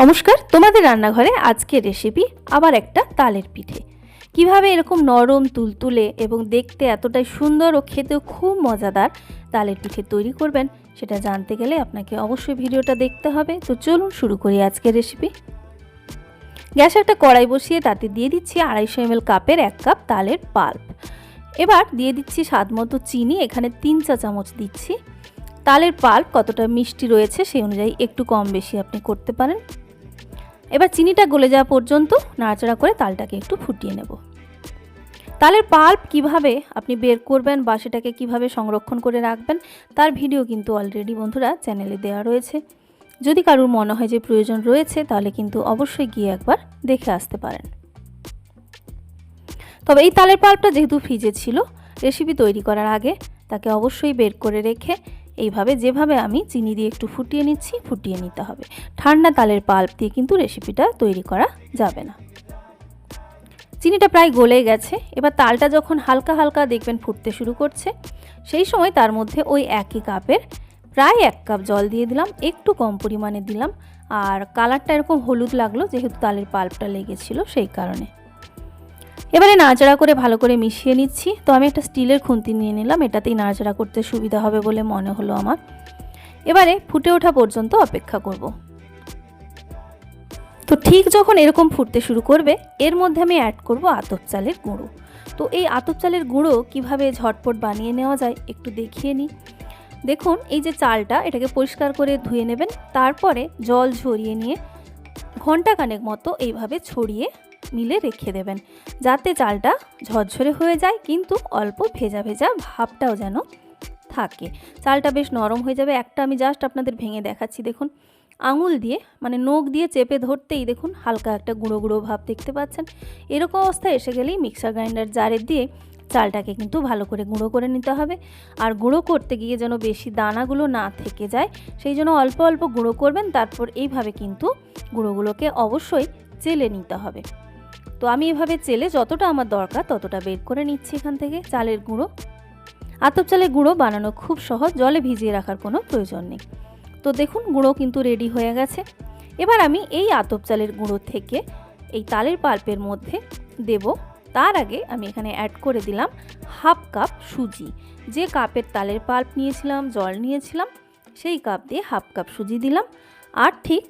নমস্কার, তোমাদের রান্নাঘরে আজকের রেসিপি আবার একটা তালের পিঠে। কীভাবে এরকম নরম, তুলতুলে এবং দেখতে এতটাই সুন্দর ও খেতেও খুব মজাদার তালের পিঠে তৈরি করবেন, সেটা জানতে গেলে আপনাকে অবশ্যই ভিডিওটা দেখতে হবে। তো চলুন শুরু করি আজকের রেসিপি গ্যাসে একটা কড়াই বসিয়ে তাতে দিয়ে দিচ্ছি আড়াইশো এমএল কাপের এক কাপ তালের পাল্প। এবার দিয়ে দিচ্ছি স্বাদ মতো চিনি, এখানে তিন চা চামচ দিচ্ছি। তালের পাল্প কতটা মিষ্টি রয়েছে সেই অনুযায়ী একটু কম বেশি আপনি করতে পারেন। এবার চিনিটা গলে যাওয়া পর্যন্ত নাড়াচাড়া করে তালটাকে একটু ফুটিয়ে নেব। তালের পাল্প কীভাবে আপনি বের করবেন বা সেটাকে কীভাবে সংরক্ষণ করে রাখবেন, তার ভিডিও কিন্তু অলরেডি বন্ধুরা চ্যানেলে দেওয়া রয়েছে। যদি কারোর মনে হয় যে প্রয়োজন রয়েছে, তাহলে কিন্তু অবশ্যই গিয়ে একবার দেখে আসতে পারেন। তবে এই তালের পাল্পটা যেহেতু ফ্রিজে ছিল রেসিপি তৈরি করার আগে তাকে অবশ্যই বের করে রেখে এইভাবে যেভাবে আমি চিনি দিয়ে একটু ফুটিয়ে নিচ্ছি, ফুটিয়ে নিতে হবে। ঠান্ডা তালের পাল্প দিয়ে কিন্তু রেসিপিটা তৈরি করা যাবে না। চিনিটা প্রায় গলে গেছে। এবার তালটা যখন হালকা হালকা দেখবেন ফুটতে শুরু করছে, সেই সময় তার মধ্যে ওই একই কাপের প্রায় এক কাপ জল দিয়ে দিলাম, একটু কম পরিমাণে দিলাম। আর কালারটা এরকম হলুদ লাগল, যেহেতু তালের পাল্পটা লেগেছিল সেই কারণে। এবারে নাড়াচাড়া করে ভালো করে মিশিয়ে নিচ্ছি। তো আমি একটা স্টিলের খুন্তি নিয়ে নিলাম, এটাতেই নাড়াচাড়া করতে সুবিধা হবে বলে মনে হলো আমার। এবারে ফুটে ওঠা পর্যন্ত অপেক্ষা করব। তো ঠিক যখন এরকম ফুটতে শুরু করবে, এর মধ্যে আমি অ্যাড করব আতপ চালের গুঁড়ো। তো এই আতপ চালের গুঁড়ো কীভাবে ঝটপট বানিয়ে নেওয়া যায় একটু দেখিয়ে নিই। দেখুন, এই যে চালটা, এটাকে পরিষ্কার করে ধুয়ে নেবেন, তারপরে জল ঝরিয়ে নিয়ে ঘণ্টা কানেক মতো এইভাবে ছড়িয়ে মিলে রেখে দেবেন। যাতে চালটা ঝরঝরে হয়ে যায়, কিন্তু অল্প ভেজা ভেজা ভাবটাও যেন থাকে। চালটা বেশ নরম হয়ে যাবে। একটা আমি জাস্ট আপনাদের ভেঙে দেখাচ্ছি, দেখুন। আঙুল দিয়ে মানে নখ দিয়ে চেপে ধরতেই দেখুন হালকা একটা গুঁড়ো গুঁড়ো ভাব দেখতে পাচ্ছেন। এরকম অবস্থায় এসে গেলেই মিক্সার গ্রাইন্ডার জারে দিয়ে চালটাকে কিন্তু ভালো করে গুঁড়ো করে নিতে হবে। আর গুঁড়ো করতে গিয়ে যেন বেশি দানাগুলো না থেকে যায়, সেই জন্য অল্প অল্প গুঁড়ো করবেন। তারপর এইভাবে কিন্তু গুঁড়োগুলোকে অবশ্যই চেলে নিতে হবে। তো আমি এভাবে চেলে যতটা আমার দরকার ততটা বের করে নিচ্ছি এখান থেকে চালের গুঁড়ো। আতপ চালের গুঁড়ো বানানো খুব সহজ, জলে ভিজিয়ে রাখার কোনো প্রয়োজন নেই। তো দেখুন, গুঁড়ো কিন্তু রেডি হয়ে গেছে। এবার আমি এই আতপ চালের গুঁড়ো থেকে এই তালের পাল্পের মধ্যে দেব। তার আগে আমি এখানে অ্যাড করে দিলাম হাফ কাপ সুজি। যে কাপের তালের পাল্প নিয়েছিলাম, জল নিয়েছিলাম, সেই কাপ দিয়ে হাফ কাপ সুজি দিলাম। আর ঠিক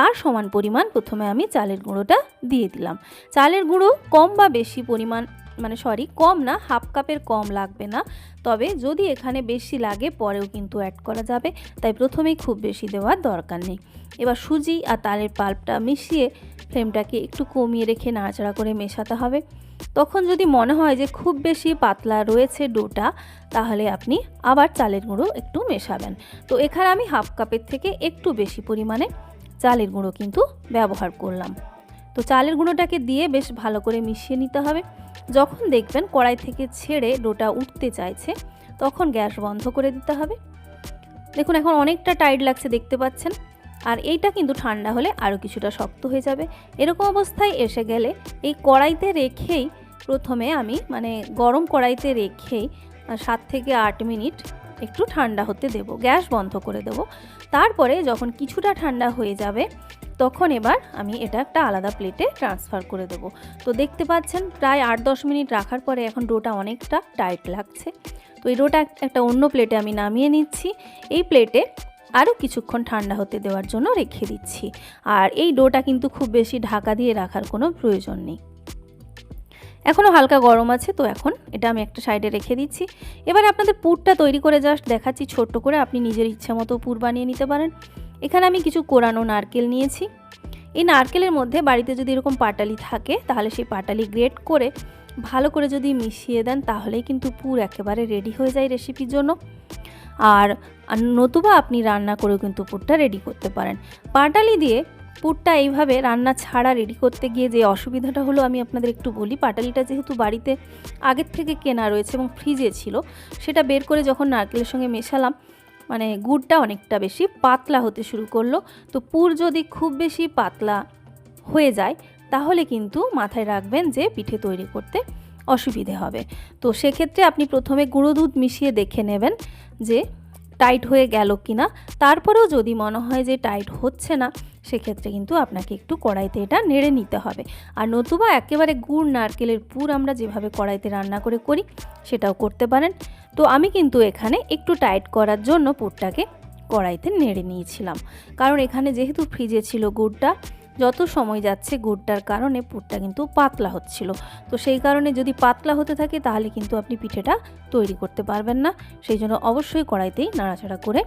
তার সমান পরিমাণ প্রথমে আমি চালের গুঁড়োটা দিয়ে দিলাম। চালের গুঁড়ো কম বা বেশি পরিমাণ মানে সরি কম না হাফ কাপের কম লাগবে না। তবে যদি এখানে বেশি লাগে, পরেও কিন্তু অ্যাড করা যাবে। তাই প্রথমেই খুব বেশি দেওয়ার দরকার নেই। এবার সুজি আর তালের পাল্পটা মিশিয়ে ফ্লেমটাকে একটু কমিয়ে রেখে নাড়াচাড়া করে মেশাতে হবে। তখন যদি মনে হয় যে খুব বেশি পাতলা রয়েছে ডোটা, তাহলে আপনি আবার চালের গুঁড়ো একটু মেশাবেন। তো এখানে আমি হাফ কাপের থেকে একটু বেশি পরিমাণে চালের গুঁড়ো কিন্তু ব্যবহার করলাম। তো চালের গুঁড়োটাকে দিয়ে বেশ ভালো করে মিশিয়ে নিতে হবে। যখন দেখবেন কড়াই থেকে ছেড়ে ডোটা উঠতে চাইছে, তখন গ্যাস বন্ধ করে দিতে হবে। দেখুন, এখন অনেকটা টাইট লাগছে দেখতে পাচ্ছেন। আর এইটা কিন্তু ঠান্ডা হলে আরও কিছুটা শক্ত হয়ে যাবে। এরকম অবস্থায় এসে গেলে এই কড়াইতে রেখেই প্রথমে আমি মানে গরম কড়াইতে রেখেই সাত থেকে আট মিনিট একটু ঠান্ডা হতে দেব, গ্যাস বন্ধ করে দেব। তারপরে যখন কিছুটা ঠান্ডা হয়ে যাবে, তখন এবার আমি এটা একটা আলাদা প্লেটে ট্রান্সফার করে দেব। তো দেখতে পাচ্ছেন, প্রায় আট দশ মিনিট রাখার পরে এখন ডোটা অনেকটা টাইট লাগছে। তো এই ডোটা একটা অন্য প্লেটে আমি নামিয়ে নিচ্ছি। এই প্লেটে আরও কিছুক্ষণ ঠান্ডা হতে দেওয়ার জন্য রেখে দিচ্ছি। আর এই ডোটা কিন্তু খুব বেশি ঢাকা দিয়ে রাখার কোনো প্রয়োজন নেই। এখনও হালকা গরম আছে, তো এখন এটা আমি একটা সাইডে রেখে দিচ্ছি। এবার আপনাদের পুরটা তৈরি করে জাস্ট দেখাচ্ছি, ছোট্ট করে আপনি নিজের ইচ্ছা মতো পুর বানিয়ে নিতে পারেন। এখানে আমি কিছু কোরানো নারকেল নিয়েছি। এই নারকেলের মধ্যে বাড়িতে যদি এরকম পাটালি থাকে, তাহলে সেই পাটালি গ্রেট করে ভালো করে যদি মিশিয়ে দেন, তাহলেই কিন্তু পুর একেবারে রেডি হয়ে যায় রেসিপির জন্য। আর নতুবা আপনি রান্না করেও কিন্তু পুরটা রেডি করতে পারেন। পাটালি দিয়ে পুরটা এইভাবে রান্না ছাড়া রেডি করতে গিয়ে যে অসুবিধাটা হলো, আমি আপনাদের একটু বলি। পাটালিটা যেহেতু বাড়িতে আগের থেকে কেনা রয়েছে এবং ফ্রিজে ছিল, সেটা বের করে যখন নারকেলের সঙ্গে মেশালাম মানে গুড়টা অনেকটা বেশি পাতলা হতে শুরু করল। তো পুর যদি খুব বেশি পাতলা হয়ে যায়, তাহলে কিন্তু মাথায় রাখবেন যে পিঠে তৈরি করতে অসুবিধে হবে। তো সেক্ষেত্রে আপনি প্রথমে গুঁড়ো দুধ মিশিয়ে দেখে নেবেন যে টাইট হয়ে গেল কি না তারপরেও যদি মনে হয় যে টাইট হচ্ছে না সেক্ষেত্রে কিন্তু আপনাকে একটু কড়াইতে এটা নেড়ে নিতে হবে। আর নতুবা একেবারে গুড় নারকেলের পুর আমরা যেভাবে কড়াইতে রান্না করে করি, সেটাও করতে পারেন। তো আমি কিন্তু এখানে একটু টাইট করার জন্য পুরটাকে কড়াইতে নেড়ে নিয়েছিলাম। কারণ এখানে যেহেতু ফ্রিজে ছিল গুড়টা, যত সময় যাচ্ছে গুড়টার কারণে পুরটা কিন্তু পাতলা হচ্ছিল। তো সেই কারণে যদি পাতলা হতে থাকে, তাহলে কিন্তু আপনি পিঠেটা তৈরি করতে পারবেন না। সেই জন্য অবশ্যই কড়াইতেই নাড়াচাড়া করে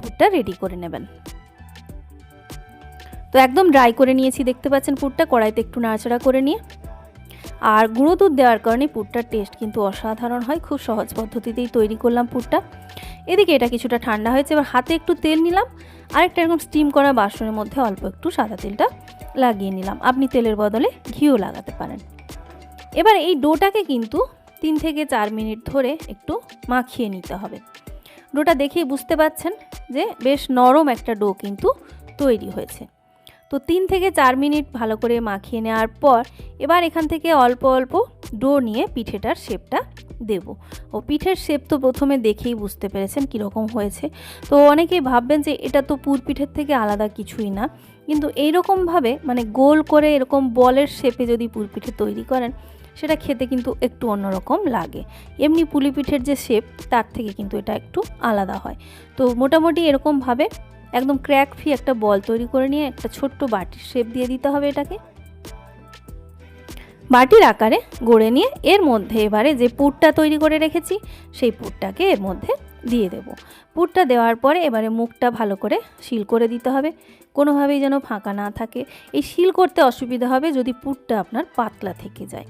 পুরটা রেডি করে নেবেন। তো একদম ড্রাই করে নিয়েছি, দেখতে পাচ্ছেন পুরটা, কড়াইতে একটু নাড়াচাড়া করে নিয়ে। আর গুঁড়ো দুধ দেওয়ার কারণে পুরটার টেস্ট কিন্তু অসাধারণ হয়, খুব সহজ পদ্ধতিতেই তৈরি করলাম পুরটা। এদিকে এটা কিছুটা ঠান্ডা হয়েছে, এবার হাতে একটু তেল নিলাম আরেকটা এরকম স্টিম করা বাসনের মধ্যে অল্প একটু সাদা তেলটা লাগিয়ে নিলাম। আপনি তেলের বদলে ঘিও লাগাতে পারেন। এবার এই ডোটাকে কিন্তু তিন থেকে চার মিনিট ধরে একটু মাখিয়ে নিতে হবে। ডোটা দেখেই বুঝতে পাচ্ছেন যে বেশ নরম একটা ডো কিন্তু তৈরি হয়েছে। তো তিন থেকে চার মিনিট ভালো করে মাখিয়ে নেওয়ার পর এবার এখান থেকে অল্প অল্প ডো নিয়ে পিঠেটার শেপটা দেব। ও পিঠের শেপ তো প্রথমে দেখেই বুঝতে পেরেছেন কীরকম হয়েছে। তো অনেকেই ভাববেন যে এটা তো পুর পিঠের থেকে আলাদা কিছুই না। কিন্তু এইরকমভাবে মানে গোল করে এরকম বলের শেপে যদি পুর পিঠে তৈরি করেন, সেটা খেতে কিন্তু একটু অন্যরকম লাগে। এমনি পুলি পিঠের যে শেপ, তার থেকে কিন্তু এটা একটু আলাদা হয়। তো মোটামুটি এরকমভাবে একদম ক্র্যাক ফ্রি একটা বল তৈরি করে নিয়ে একটা ছোট্ট বাটির শেপ দিয়ে দিতে হবে এটাকে। বাটির আকারে গড়ে নিয়ে এর মধ্যে এবারে যে পুরটা তৈরি করে রেখেছি, সেই পুরটাকে এর মধ্যে দিয়ে দেব। পুরটা দেওয়ার পরে এবারে মুখটা ভালো করে শিল করে দিতে হবে। কোনোভাবেই যেন ফাঁকা না থাকে। এই শিল করতে অসুবিধা হবে যদি পুরটা আপনার পাতলা থেকে যায়।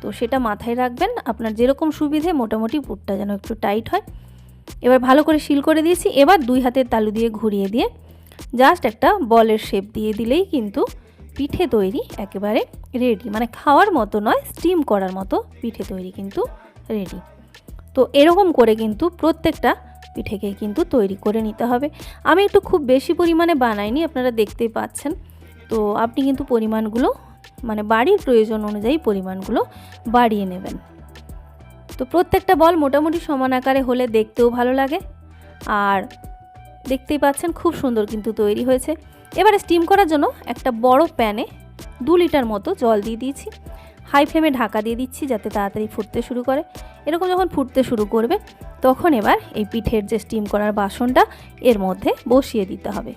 তো সেটা মাথায় রাখবেন। আপনার যেরকম সুবিধে মোটামুটি পুরটা যেন একটু টাইট হয়। এবার ভালো করে শিল করে দিয়েছি। এবার দুই হাতের তালু দিয়ে ঘুরিয়ে দিয়ে জাস্ট একটা বলের শেপ দিয়ে দিলেই কিন্তু পিঠে তৈরি একেবারে রেডি মানে খাওয়ার মতো নয় স্টিম করার মতো পিঠে তৈরি কিন্তু রেডি তো এরকম করে কিন্তু প্রত্যেকটা পিঠেকে কিন্তু তৈরি করে নিতে হবে। আমি একটু খুব বেশি পরিমাণে বানাইনি, আপনারা দেখতেই পাচ্ছেন। তো আপনি কিন্তু পরিমাণগুলো মানে বাড়ির প্রয়োজন অনুযায়ী পরিমাণগুলো বাড়িয়ে নেবেন। তো প্রত্যেকটা বল মোটামুটি সমান আকারে হলে দেখতেও ভালো লাগে। আর দেখতেই পাচ্ছেন খুব সুন্দর কিন্তু তৈরি হয়েছে। এবারে স্টিম করার জন্য একটা বড় প্যানে দু লিটার মতো জল দিয়ে দিয়েছি। হাই ফ্লেমে ঢাকা দিয়ে দিচ্ছি যাতে তাড়াতাড়ি ফুটতে শুরু করে। এরকম যখন ফুটতে শুরু করবে, তখন এবার এই পিঠের যে স্টিম করার বাসনটা, এর মধ্যে বসিয়ে দিতে হবে।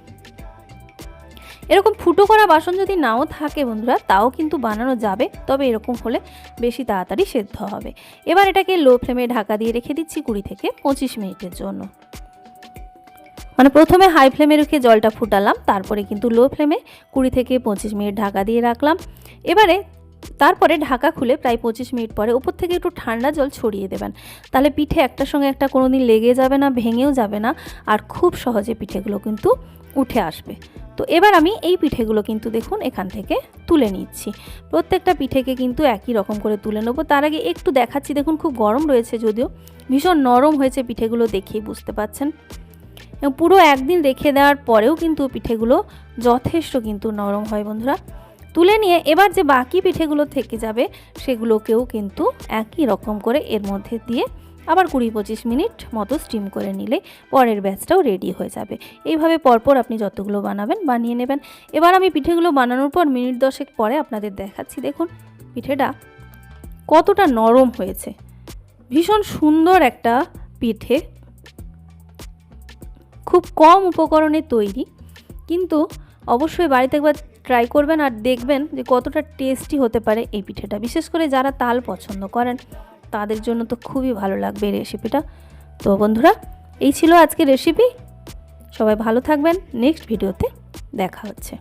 এরকম ফুটো করা বাসন যদি নাও থাকে বন্ধুরা, তাও কিন্তু বানানো যাবে, তবে এরকম হলে বেশি তাড়াতাড়ি সেদ্ধ হবে। এবার এটাকে লো ফ্লেমে ঢাকা দিয়ে রেখে দিচ্ছি কুড়ি থেকে পঁচিশ মিনিটের জন্য। মানে প্রথমে হাই ফ্লেমে রেখে জলটা ফুটালাম, তারপরে কিন্তু লো ফ্লেমে কুড়ি থেকে পঁচিশ মিনিট ঢাকা দিয়ে রাখলাম। এবারে তারপরে ঢাকা খুলে প্রায় পঁচিশ মিনিট পরে ওপর থেকে একটু ঠান্ডা জল ছড়িয়ে দেবেন। তাহলে পিঠে একটার সঙ্গে একটা কোনো দিন লেগে যাবে না, ভেঙেও যাবে না, আর খুব সহজে পিঠেগুলো কিন্তু উঠে আসবে। তো এবার আমি এই পিঠেগুলো কিন্তু দেখুন এখান থেকে তুলে নিচ্ছি। প্রত্যেকটা পিঠেকে কিন্তু একই রকম করে তুলে নেব। তার আগে একটু দেখাচ্ছি, দেখুন খুব গরম রয়েছে যদিও, ভীষণ নরম হয়েছে পিঠেগুলো দেখেই বুঝতে পাচ্ছেন। পুরো একদিন রেখে দেওয়ার পরেও কিন্তু পিঠেগুলো যথেষ্ট কিন্তু নরম হয় বন্ধুরা। তুলে নিয়ে এবার যে বাকি পিঠেগুলো থেকে যাবে, সেগুলোকেও কিন্তু একই রকম করে এর মধ্যে দিয়ে আবার কুড়ি পঁচিশ মিনিট মতো স্টিম করে নিলে পরের ব্যাচটাও রেডি হয়ে যাবে। এইভাবে পরপর আপনি যতগুলো বানাবেন বানিয়ে নেবেন। এবার আমি পিঠেগুলো বানানোর পর মিনিট দশেক পরে আপনাদের দেখাচ্ছি। দেখুন, পিঠেটা কতটা নরম হয়েছে। ভীষণ সুন্দর একটা পিঠে। খুব কম উপকরণে তৈরি। কিন্তু অবশ্যই বাড়িতে একবার ট্রাই করবেন আর দেখবেন যে কতটা টেস্টি হতে পারে এই পিঠেটা। বিশেষ করে যারা তাল পছন্দ করেন, তাদের জন্য তো খুবই ভালো লাগবে এই রেসিপিটা তো বন্ধুরা, এই ছিল আজকে রেসিপি সবাই ভালো থাকবেন। নেক্সট ভিডিওতে দেখা হচ্ছে।